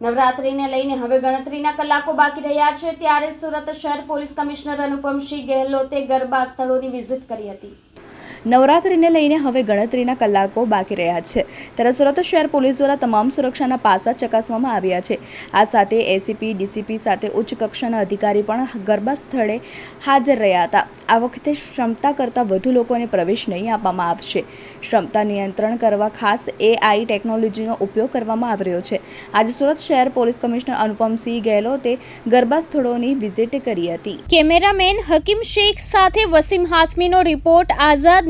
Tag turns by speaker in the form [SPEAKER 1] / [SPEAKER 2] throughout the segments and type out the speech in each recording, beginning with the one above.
[SPEAKER 1] નવરાત્રીને લઈને હવે ગણતરીના કલાકો બાકી રહ્યા છે, ત્યારે સુરત શહેર પોલીસ કમિશનર અનુપમસિંહ ગેહલોતે ગરબા સ્થળોની વિઝિટ કરી હતી.
[SPEAKER 2] નવરાત્રિને લઈને હવે ગણતરીના કલાકો બાકી રહ્યા છે. ત્યારે સુરત શહેર પોલીસ દ્વારા તમામ સુરક્ષાના પાસા ચકાસવામાં આવ્યા છે. આ સાથે એસીપી ડીસીપી સાથે ઉચ્ચ કક્ષાના અધિકારી પણ ગરબા સ્થળે હાજર રહ્યા હતા. આ વખતે ક્ષમતા કરતાં વધુ લોકોને પ્રવેશ નહીં આપવામાં આવશે. ક્ષમતા નિયંત્રણ કરવા ખાસ એઆઈ ટેકનોલોજીનો ઉપયોગ કરવામાં આવી રહ્યો છે. આજે સુરત શહેર પોલીસ કમિશનર અનુપમસિંહ ગેહલોતે ગરબા સ્થળોની વિઝિટ કરી હતી.
[SPEAKER 1] કેમેરામેન હકીમ શેખ સાથે વસીમ હાસમીનો રિપોર્ટ આઝાદ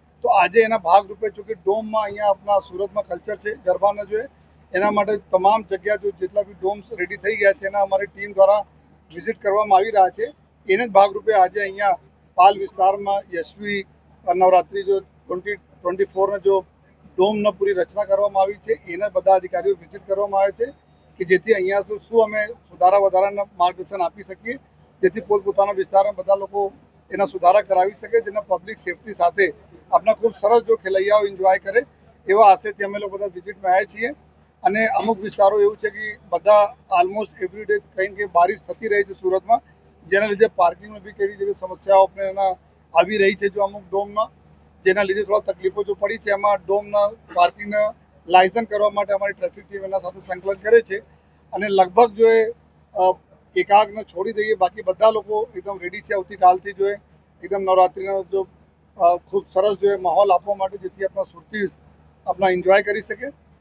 [SPEAKER 3] તો આજે એના ભાગરૂપે જોકે ડોમમાં અહીંયા આપણા સુરતમાં કલ્ચર છે, ગરબાના જોઈએ એના માટે તમામ જગ્યા જો જેટલા બી ડોમ્સ રેડી થઈ ગયા છે, એના અમારી ટીમ દ્વારા વિઝિટ કરવામાં આવી રહ્યા છે. એને જ ભાગરૂપે આજે અહીંયા પાલ વિસ્તારમાં યશવી, નવરાત્રિ જો ટ્વેન્ટી ટ્વેન્ટી ફોરને જો ડોમના પૂરી રચના કરવામાં આવી છે, એના બધા અધિકારીઓ વિઝિટ કરવામાં આવે છે કે જેથી અહીંયા શું શું અમે સુધારા વધારાના માર્ગદર્શન આપી શકીએ, જેથી પોતપોતાના વિસ્તારમાં બધા લોકો એના સુધારા કરાવી શકે, જેના પબ્લિક સેફટી સાથે આપણા ખૂબ સરસ જો ખેલૈયાઓ એન્જોય કરે એવા આશયથી અમે લોકો બધા વિઝિટમાં આવ્યા છીએ. અને અમુક વિસ્તારો એવું છે કે બધા ઓલમોસ્ટ એવરી ડે કંઈ બારિશ થતી રહી છે સુરતમાં, જેના લીધે પાર્કિંગમાં બી કેવી જેવી સમસ્યાઓ આપણે એના આવી રહી છે જો અમુક ડોમમાં. જેના લીધે થોડા તકલીફો જો પડી છે, એમાં ડોમના પાર્કિંગના લાયસન્સ કરવા માટે અમારી ટ્રાફિક ટીમ એના સાથે સંકલન કરે છે. અને લગભગ જો એ એકાગને છોડી દઈએ, બાકી બધા લોકો એકદમ રેડી છે. આવતીકાલથી જો એકદમ નવરાત્રિનો જો ખૂબ સરસ જો એ માહોલ આપવા માટે જેથી આપણા સુરતી આપણા એન્જોય કરી શકે.